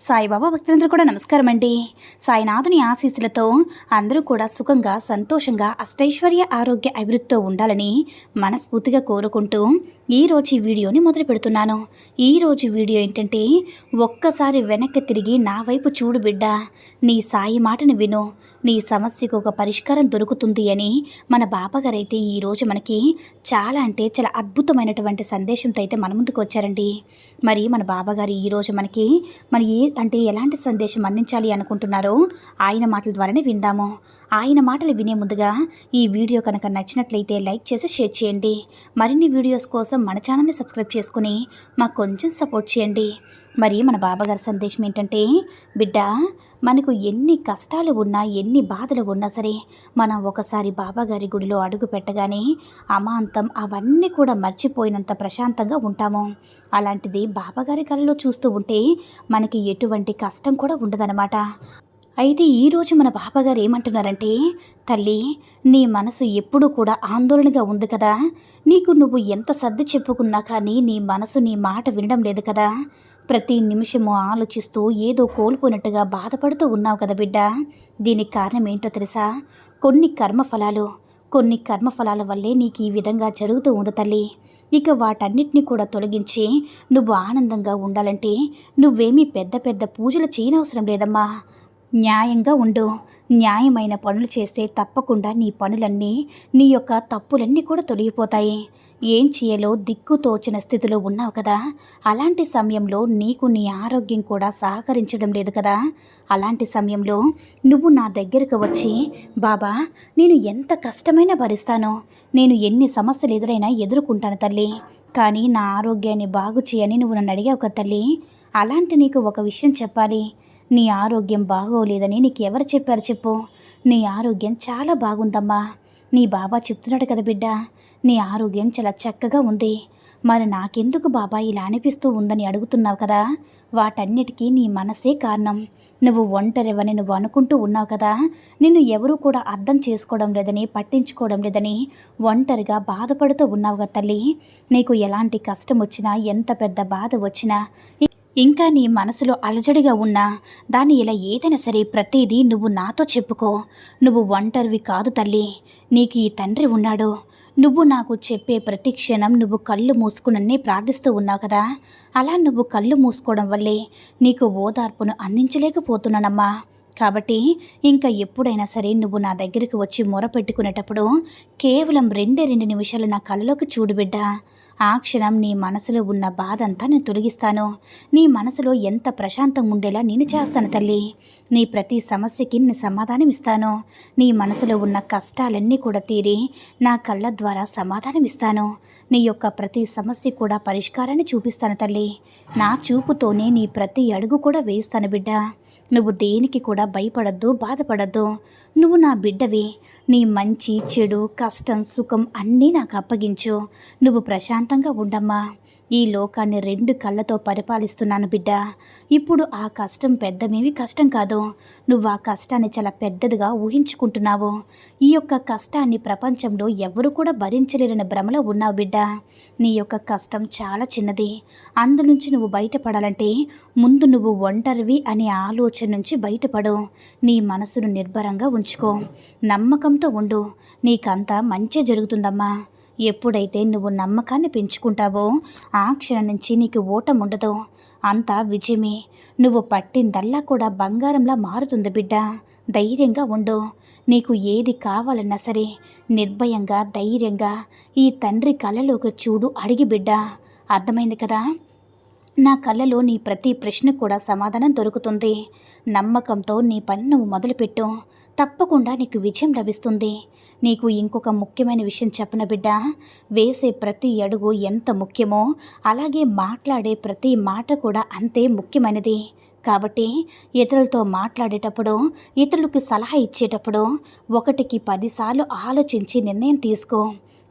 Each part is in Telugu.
సాయిబాబా భక్తులందరూ కూడా నమస్కారం అండి సాయినాథుని ఆశీస్సులతో అందరూ కూడా సుఖంగా సంతోషంగా అష్టైశ్వర్య ఆరోగ్య అభివృద్ధితో ఉండాలని మనస్ఫూర్తిగా కోరుకుంటూ ఈరోజు ఈ వీడియోని మొదలు పెడుతున్నాను. ఈరోజు వీడియో ఏంటంటే ఒక్కసారి వెనక్కి తిరిగి నా వైపు చూడు బిడ్డ నీ సాయి మాటను విను. నీ సమస్యకు ఒక పరిష్కారం దొరుకుతుంది అని మన బాబాగారైతే ఈరోజు మనకి చాలా అంటే చాలా అద్భుతమైనటువంటి సందేశంతో అయితే మన ముందుకు వచ్చారండి. మరి మన బాబాగారు ఈరోజు మనకి మన ఏ అంటే ఎలాంటి సందేశం అందించాలి అనుకుంటున్నారో ఆయన మాటల ద్వారానే విందాము. ఆయన మాటలు వినే ముందుగా ఈ వీడియో కనుక నచ్చినట్లయితే లైక్ చేసి షేర్ చేయండి. మరిన్ని వీడియోస్ కోసం మన ఛానల్ని సబ్స్క్రైబ్ చేసుకుని మాకు కొంచెం సపోర్ట్ చేయండి. మరి మన బాబాగారి సందేశం ఏంటంటే బిడ్డ మనకు ఎన్ని కష్టాలు ఉన్నా ఎన్ని బాధలు ఉన్నా సరే మనం ఒకసారి బాబాగారి గుడిలో అడుగు పెట్టగానే అమాంతం అవన్నీ కూడా మర్చిపోయినంత ప్రశాంతంగా ఉంటాము. అలాంటిది బాబాగారి కళలో చూస్తూ ఉంటే మనకి ఎటువంటి కష్టం కూడా ఉండదన్నమాట. అయితే ఈరోజు మన బాబాగారు ఏమంటున్నారంటే తల్లి నీ మనసు ఎప్పుడూ కూడా ఆందోళనగా ఉంది కదా. నీకు నువ్వు ఎంత సర్ది చెప్పుకున్నా కానీ నీ మనసు నీ మాట వినడం లేదు కదా. ప్రతి నిమిషము ఆలోచిస్తూ ఏదో కోల్పోయినట్టుగా బాధపడుతూ ఉన్నావు కదా బిడ్డ. దీనికి కారణం ఏంటో తెలుసా? కొన్ని కర్మఫలాలు కొన్ని కర్మఫలాల వల్లే నీకు ఈ విధంగా జరుగుతూ ఉంది తల్లి. ఇక వాటన్నిటిని కూడా తొలగించి నువ్వు ఆనందంగా ఉండాలంటే నువ్వేమీ పెద్ద పెద్ద పూజలు చేయనవసరం లేదమ్మా. న్యాయంగా ఉండు. న్యాయమైన పనులు చేస్తే తప్పకుండా నీ పనులన్నీ నీ యొక్క తప్పులన్నీ కూడా తొలగిపోతాయి. ఏం చేయాలో దిక్కు తోచిన స్థితిలో ఉన్నావు కదా. అలాంటి సమయంలో నీకు నీ ఆరోగ్యం కూడా సహకరించడం లేదు కదా. అలాంటి సమయంలో నువ్వు నా దగ్గరకు వచ్చి బాబా నేను ఎంత కష్టమైనా భరిస్తానో. నేను ఎన్ని సమస్యలు ఎదురైనా ఎదుర్కొంటాను తల్లి. కానీ నా ఆరోగ్యాన్ని బాగు చేయని నువ్వు నన్ను అడిగావు కదా తల్లి. అలాంటి నీకు ఒక విషయం చెప్పాలి. నీ ఆరోగ్యం బాగోలేదని నీకు ఎవరు చెప్పారు చెప్పు? నీ ఆరోగ్యం చాలా బాగుందమ్మా. నీ బాబా చెప్తున్నాడు కదా బిడ్డ. నీ ఆరోగ్యం చాలా చక్కగా ఉంది. మరి నాకెందుకు బాబా ఇలా అనిపిస్తూ ఉందని అడుగుతున్నావు కదా? వాటన్నిటికీ నీ మనసే కారణం. నువ్వు ఒంటరివని నువ్వు అనుకుంటూ ఉన్నావు కదా? నిన్ను ఎవరూ కూడా అర్థం చేసుకోవడం లేదని పట్టించుకోవడం లేదని ఒంటరిగా బాధపడుతూ ఉన్నావు కదా తల్లి. నీకు ఎలాంటి కష్టం వచ్చినా ఎంత పెద్ద బాధ వచ్చినా ఇంకా నీ మనసులో అలజడిగా ఉన్నా దాన్ని ఇలా ఏదైనా సరే ప్రతిదీ నువ్వు నాతో చెప్పుకో. నువ్వు ఒంటరివి కాదు తల్లి. నీకు ఈ తండ్రి ఉన్నాడు. నువ్వు నాకు చెప్పే ప్రతి క్షణం నువ్వు కళ్ళు మూసుకునన్నే ప్రార్థిస్తూ ఉన్నావు కదా. అలా నువ్వు కళ్ళు మూసుకోవడం వల్లే నీకు ఓదార్పును అందించలేకపోతున్నానమ్మా. కాబట్టి ఇంకా ఎప్పుడైనా సరే నువ్వు నా దగ్గరికి వచ్చి మొరపెట్టుకునేటప్పుడు కేవలం రెండే రెండు నిమిషాలు నా కళ్ళలోకి చూడుబిడ్డా ఆ క్షణం నీ మనసులో ఉన్న బాధ అంతా నేను తొలగిస్తాను. నీ మనసులో ఎంత ప్రశాంతంగా ఉండేలా నేను చేస్తాను తల్లి. నీ ప్రతి సమస్యకి నేను సమాధానం ఇస్తాను. నీ మనసులో ఉన్న కష్టాలన్నీ కూడా తీరి నా కళ్ళ ద్వారా సమాధానం ఇస్తాను. నీ యొక్క ప్రతి సమస్య కూడా పరిష్కారాన్ని చూపిస్తాను తల్లి. నా చూపుతోనే నీ ప్రతి అడుగు కూడా వేయిస్తాను బిడ్డ. నువ్వు దేనికి కూడా భయపడద్దు బాధపడద్దు. నువ్వు నా బిడ్డవి. నీ మంచి చెడు కష్టం సుఖం అన్నీ నాకు అప్పగించు. నువ్వు ప్రశాంతంగా ఉండమ్మా. ఈ లోకాన్ని రెండు కళ్ళతో పరిపాలిస్తున్నాను బిడ్డ. ఇప్పుడు ఆ కష్టం పెద్దమేమి కష్టం కాదు. నువ్వు ఆ కష్టాన్ని చాలా పెద్దదిగా ఊహించుకుంటున్నావు. ఈ యొక్క కష్టాన్ని ప్రపంచంలో ఎవరు కూడా భరించలేరని భ్రమలో ఉన్నావు బిడ్డ. నీ యొక్క కష్టం చాలా చిన్నది. అందు నుంచి నువ్వు బయటపడాలంటే ముందు నువ్వు ఒంటరివి అనే ఆలోచన నుంచి బయటపడు. నీ మనసును నిర్భరంగా ఉంచుకో. నమ్మకంతో ఉండు. నీకంతా మంచి జరుగుతుందమ్మా. ఎప్పుడైతే నువ్వు నమ్మకాన్ని పెంచుకుంటావో ఆ క్షణం నుంచి నీకు ఓటం ఉండదు అంతా విజయమే. నువ్వు పట్టిందల్లా కూడా బంగారంలా మారుతుంది బిడ్డ. ధైర్యంగా ఉండు. నీకు ఏది కావాలన్నా సరే నిర్భయంగా ధైర్యంగా ఈ తండ్రి కళ్ళలోకి చూడు అడిగి బిడ్డ. అర్థమైంది కదా? నా కళ్ళలో నీ ప్రతి ప్రశ్న కూడా సమాధానం దొరుకుతుంది. నమ్మకంతో నీ పని నువ్వు మొదలుపెట్టు. తప్పకుండా నీకు విజయం లభిస్తుంది. నీకు ఇంకొక ముఖ్యమైన విషయం చెప్పన బిడ్డ? వేసే ప్రతి అడుగు ఎంత ముఖ్యమో అలాగే మాట్లాడే ప్రతి మాట కూడా అంతే ముఖ్యమైనది. కాబట్టి ఇతరులతో మాట్లాడేటప్పుడు ఇతరులకు సలహా ఇచ్చేటప్పుడు ఒకటికి పదిసార్లు ఆలోచించి నిర్ణయం తీసుకో.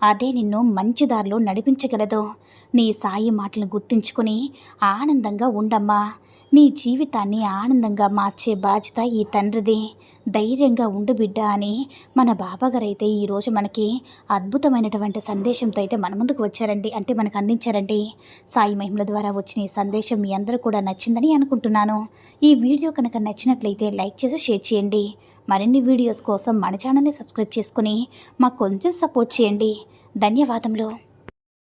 అదే నిన్ను మంచి దారిలో నడిపించగలదు. నీ సాయి మాటలు గుర్తుంచుకుని ఆనందంగా ఉండమ్మా. నీ జీవితాన్ని ఆనందంగా మార్చే బాధ్యత ఈ తండ్రిది. ధైర్యంగా ఉండు బిడ్డ అని మన బాబాగారైతే ఈరోజు మనకి అద్భుతమైనటువంటి సందేశంతో అయితే మన ముందుకు వచ్చారండి. అంటే మనకు అందించారండి. సాయి మహిమల ద్వారా వచ్చిన ఈ సందేశం మీ అందరూ కూడా నచ్చిందని అనుకుంటున్నాను. ఈ వీడియో కనుక నచ్చినట్లయితే లైక్ చేసి షేర్ చేయండి. మరిన్ని వీడియోస్ కోసం మన ఛానల్ని సబ్స్క్రైబ్ చేసుకుని మాకు కొంచెం సపోర్ట్ చేయండి. ధన్యవాదములు.